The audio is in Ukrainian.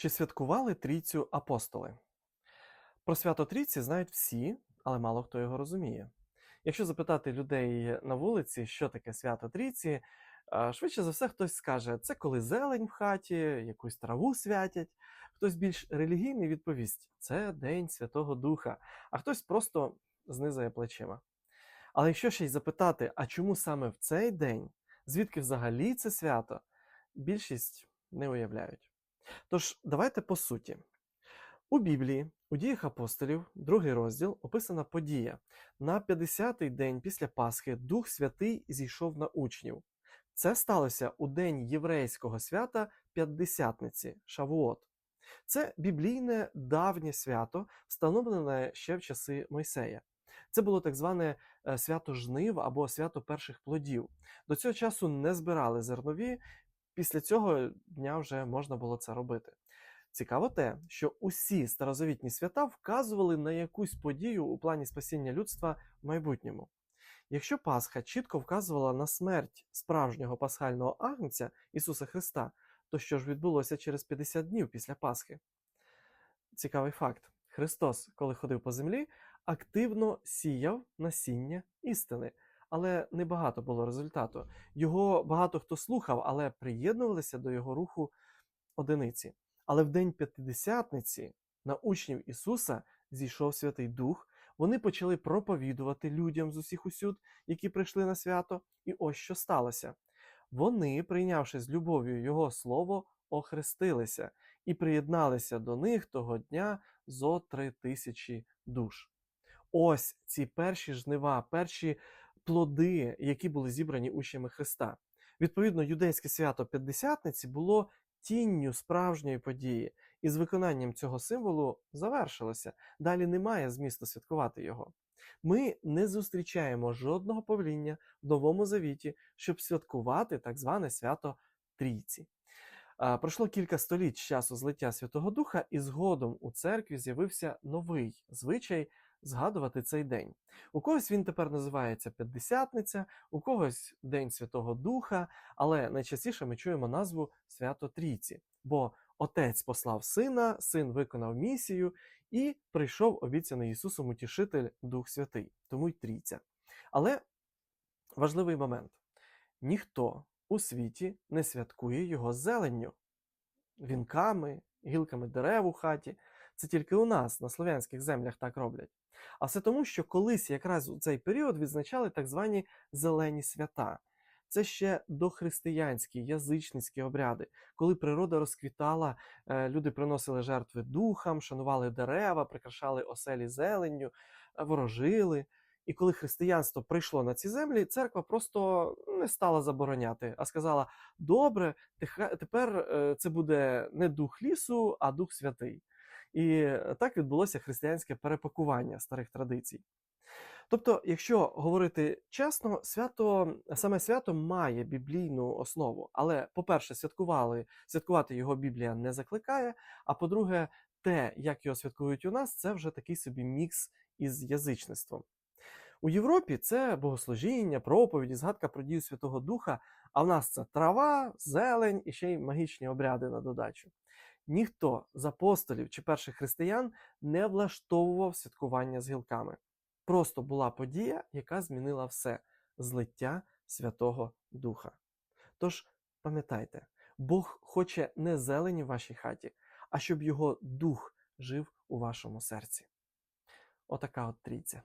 Чи святкували трійцю апостоли? Про свято Трійці знають всі, але мало хто його розуміє. Якщо запитати людей на вулиці, що таке свято Трійці, е, швидше за все хтось скаже, це коли зелень в хаті, якусь траву святять. Хтось більш релігійний відповість, це День Святого Духа, а хтось просто знизає плечима. Але якщо ще й запитати, а чому саме в цей день, звідки взагалі це свято, більшість не уявляють. Тож, давайте по суті. У Біблії, у діях апостолів, другий розділ, описана подія. На 50-й день після Пасхи Дух Святий зійшов на учнів. Це сталося у день єврейського свята П'ятдесятниці Шавуот. Це біблійне давнє свято, встановлене ще в часи Мойсея. Це було так зване е, свято жнив або свято перших плодів. До цього часу не збирали зернові, після цього дня вже можна було це робити. Цікаво те, що усі старозавітні свята вказували на якусь подію у плані спасіння людства в майбутньому. Якщо Пасха чітко вказувала на смерть справжнього пасхального агнця Ісуса Христа, то що ж відбулося через 50 днів після Пасхи? Цікавий факт: Христос, коли ходив по землі, активно сіяв насіння істини, але небагато було результату. Його багато хто слухав, але приєднувалися до його руху одиниці. Але в день п'ятидесятниці на учнів Ісуса зійшов Святий Дух. Вони почали проповідувати людям з усіх усюд, які прийшли на свято. І ось що сталося. Вони, прийнявши з любов'ю Його слово, охрестилися і приєдналися до них того дня зо три тисячі душ. Ось ці перші жнива, перші плоди, які були зібрані учнями Христа. Відповідно, юдейське свято П'ятдесятниці було тінню справжньої події, і з виконанням цього символу завершилося. Далі немає змісту святкувати його. Ми не зустрічаємо жодного повеління в Новому Завіті, щоб святкувати так зване свято Трійці. Пройшло кілька століть з часу злиття Святого Духа, і згодом у церкві з'явився новий звичай згадувати цей день. У когось він тепер називається П'ятдесятниця, у когось День Святого Духа, але найчастіше ми чуємо назву Свято Трійці, бо Отець послав сина, син виконав місію, і прийшов обіцяний Ісусом Утішитель Дух Святий, тому й трійця. Але важливий момент: ніхто у світі не святкує його зеленню, вінками, гілками дерев у хаті. Це тільки у нас на слов'янських землях так роблять. А все тому, що колись якраз у цей період відзначали так звані зелені свята. Це ще дохристиянські язичницькі обряди, коли природа розквітала, е, люди приносили жертви духам, шанували дерева, прикрашали оселі зеленню, е, ворожили. І коли християнство прийшло на ці землі, церква просто не стала забороняти, а сказала: добре, тепер е, це буде не дух лісу, а дух святий. І так відбулося християнське перепакування старих традицій. Тобто, якщо говорити чесно, свято саме свято має біблійну основу, але, по-перше, святкували, святкувати його Біблія не закликає. А по-друге, те, як його святкують у нас, це вже такий собі мікс із язичництвом. У Європі це богослужіння, проповіді, згадка про дію Святого Духа, а в нас це трава, зелень і ще й магічні обряди на додачу. Ніхто з апостолів чи перших християн не влаштовував святкування з гілками. Просто була подія, яка змінила все злиття Святого Духа. Тож пам'ятайте, Бог хоче не зелені в вашій хаті, а щоб його дух жив у вашому серці. Отака от трійця.